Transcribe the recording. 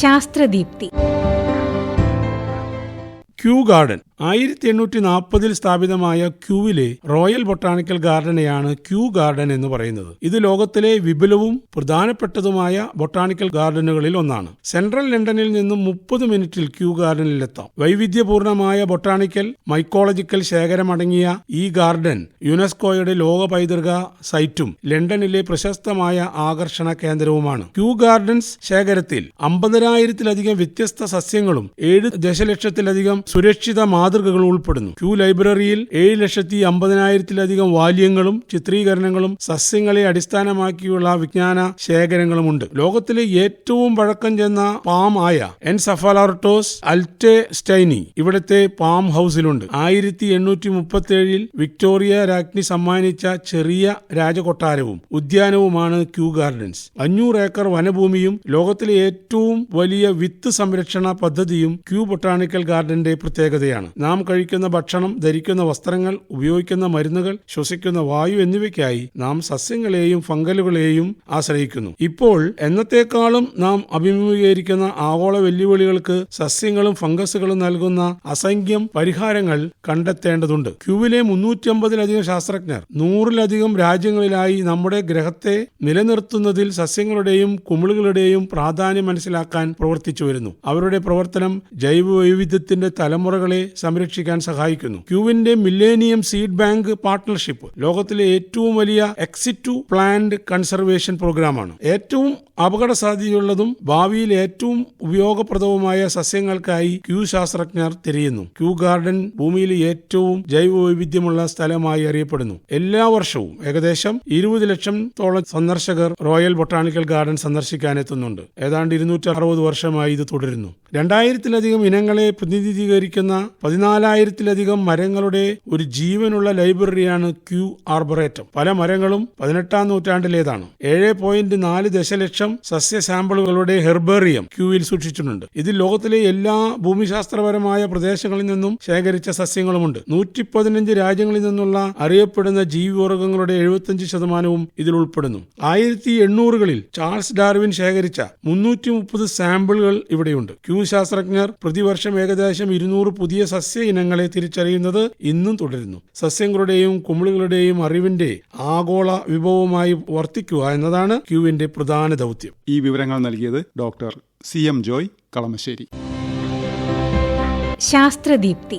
ശാസ്ത്രദീപ്തി. Kew garden. ആയിരത്തി എണ്ണൂറ്റി നാൽപ്പതിൽ സ്ഥാപിതമായ ക്യൂവിലെ റോയൽ ബൊട്ടാണിക്കൽ ഗാർഡനെയാണ് ക്യൂ ഗാർഡൻ എന്ന് പറയുന്നത്. ഇത് ലോകത്തിലെ വിപുലവും പ്രധാനപ്പെട്ടതുമായ ബൊട്ടാണിക്കൽ ഗാർഡനുകളിൽ ഒന്നാണ്. സെൻട്രൽ ലണ്ടനിൽ നിന്നും മുപ്പത് മിനിറ്റിൽ ക്യൂ ഗാർഡനിലെത്താം വൈവിധ്യപൂർണമായ ബൊട്ടാണിക്കൽ മൈക്കോളജിക്കൽ ശേഖരമടങ്ങിയ ഈ ഗാർഡൻ യുനെസ്കോയുടെ ലോക പൈതൃക സൈറ്റും ലണ്ടനിലെ പ്രശസ്തമായ ആകർഷണ കേന്ദ്രവുമാണ്. ക്യൂ ഗാർഡൻസ് ശേഖരത്തിൽ അമ്പതിനായിരത്തിലധികം വ്യത്യസ്ത സസ്യങ്ങളും ഏഴ് ദശലക്ഷത്തിലധികം സുരക്ഷിത മാതൃകകൾ ഉൾപ്പെടുന്നു. ക്യൂ ലൈബ്രറിയിൽ ഏഴ് ലക്ഷത്തി അമ്പതിനായിരത്തിലധികം വാല്യങ്ങളും ചിത്രീകരണങ്ങളും സസ്യങ്ങളെ അടിസ്ഥാനമാക്കിയുള്ള വിജ്ഞാന ശേഖരങ്ങളുമുണ്ട്. ലോകത്തിലെ ഏറ്റവും പഴക്കം ചെന്ന പാം ആയ എൻസഫാലാർട്ടോസ് അൽറ്റെ സ്റ്റൈനി ഇവിടുത്തെ പാം ഹൗസിലുണ്ട്. ആയിരത്തി എണ്ണൂറ്റി മുപ്പത്തി ഏഴിൽ വിക്ടോറിയ രാജ്ഞി സമ്മാനിച്ച ചെറിയ രാജകൊട്ടാരവും ഉദ്യാനവുമാണ് ക്യൂ ഗാർഡൻസ് അഞ്ഞൂറ് ഏക്കർ വനഭൂമിയും ലോകത്തിലെ ഏറ്റവും വലിയ വിത്ത് സംരക്ഷണ പദ്ധതിയും ക്യൂ ബൊട്ടാണിക്കൽ ഗാർഡന്റെ പ്രത്യേകതയാണ്. നാം കഴിക്കുന്ന ഭക്ഷണം ധരിക്കുന്ന വസ്ത്രങ്ങൾ ഉപയോഗിക്കുന്ന മരുന്നുകൾ ശ്വസിക്കുന്ന വായു എന്നിവയ്ക്കായി നാം സസ്യങ്ങളെയും ഫംഗലുകളെയും ആശ്രയിക്കുന്നു. ഇപ്പോൾ എന്നത്തെക്കാളും നാം അഭിമുഖീകരിക്കുന്ന ആഗോള വെല്ലുവിളികൾക്ക് സസ്യങ്ങളും ഫംഗസുകളും നൽകുന്ന അസംഖ്യം പരിഹാരങ്ങൾ കണ്ടെത്തേണ്ടതുണ്ട്. ക്യൂവിലെ മുന്നൂറ്റമ്പതിലധികം ശാസ്ത്രജ്ഞർ നൂറിലധികം രാജ്യങ്ങളിലായി നമ്മുടെ ഗ്രഹത്തെ നിലനിർത്തുന്നതിൽ സസ്യങ്ങളുടെയും കുമിളുകളുടെയും പ്രാധാന്യം മനസ്സിലാക്കാൻ പ്രവർത്തിച്ചു വരുന്നു അവരുടെ പ്രവർത്തനം ജൈവ വൈവിധ്യത്തിന്റെ തലമുറകളെ സംരക്ഷിക്കാൻ സഹായിക്കുന്നു. ക്യൂവിന്റെ മില്ലേനിയം സീഡ് ബാങ്ക് പാർട്ട്ണർഷിപ്പ് ലോകത്തിലെ ഏറ്റവും വലിയ എക്സിറ്റു പ്ലാന്റ് കൺസർവേഷൻ പ്രോഗ്രാമാണ്. ഏറ്റവും അപകട സാധ്യതയുള്ളതും ഭാവിയിൽ ഏറ്റവും ഉപയോഗപ്രദവുമായ സസ്യങ്ങൾക്കായി ക്യൂ ശാസ്ത്രജ്ഞർ തിരയുന്നു. ക്യൂ ഗാർഡൻ ഭൂമിയിലെ ഏറ്റവും ജൈവ വൈവിധ്യമുള്ള സ്ഥലമായി അറിയപ്പെടുന്നു. എല്ലാ വർഷവും ഏകദേശം ഇരുപത് ലക്ഷത്തോളം സന്ദർശകർ റോയൽ ബൊട്ടാണിക്കൽ ഗാർഡൻ സന്ദർശിക്കാൻ എത്തുന്നുണ്ട് ഏതാണ്ട് ഇരുന്നൂറ്റി അറുപത് വർഷമായി ഇത് തുടരുന്നു. രണ്ടായിരത്തിലധികം ഇനങ്ങളെ പ്രതിനിധീകരിക്കുന്ന പതിനാലായിരത്തിലധികം മരങ്ങളുടെ ഒരു ജീവനുള്ള ലൈബ്രറിയാണ് ക്യൂ ആർബറേറ്റം. പല മരങ്ങളും പതിനെട്ടാം നൂറ്റാണ്ടിലേതാണ്. ഏഴ് പോയിന്റ് നാല് ദശലക്ഷം സസ്യ സാമ്പിളുകളുടെ ഹെർബേറിയം ക്യൂവിൽ സൂക്ഷിച്ചിട്ടുണ്ട്. ഇതിൽ ലോകത്തിലെ എല്ലാ ഭൂമിശാസ്ത്രപരമായ പ്രദേശങ്ങളിൽ നിന്നും ശേഖരിച്ച സസ്യങ്ങളുമുണ്ട്. നൂറ്റി പതിനഞ്ച് രാജ്യങ്ങളിൽ നിന്നുള്ള അറിയപ്പെടുന്ന ജീവിവർഗങ്ങളുടെ എഴുപത്തിയഞ്ച് ശതമാനവും ഇതിൽ ഉൾപ്പെടുന്നു. ആയിരത്തി എണ്ണൂറുകളിൽ ചാൾസ് ഡാർവിൻ ശേഖരിച്ച മുന്നൂറ്റി മുപ്പത് സാമ്പിളുകൾ ഇവിടെയുണ്ട്. ക്യൂ ശാസ്ത്രജ്ഞർ പ്രതിവർഷം ഏകദേശം ഇരുന്നൂറ് പുതിയ സസ്യ ഇനങ്ങളെ തിരിച്ചറിയുന്നത് ഇന്നും തുടരുന്നു. സസ്യങ്ങളുടെയും കുമിളുകളുടെയും അറിവിന്റെ ആഗോള വിഭവമായി വർത്തിക്കുക എന്നതാണ് ക്യൂവിന്റെ പ്രധാന ദൗത്യം ഈ വിവരങ്ങൾ നൽകിയത് doctor C M Joy Kalamassery. ശാസ്ത്രദീപ്തി.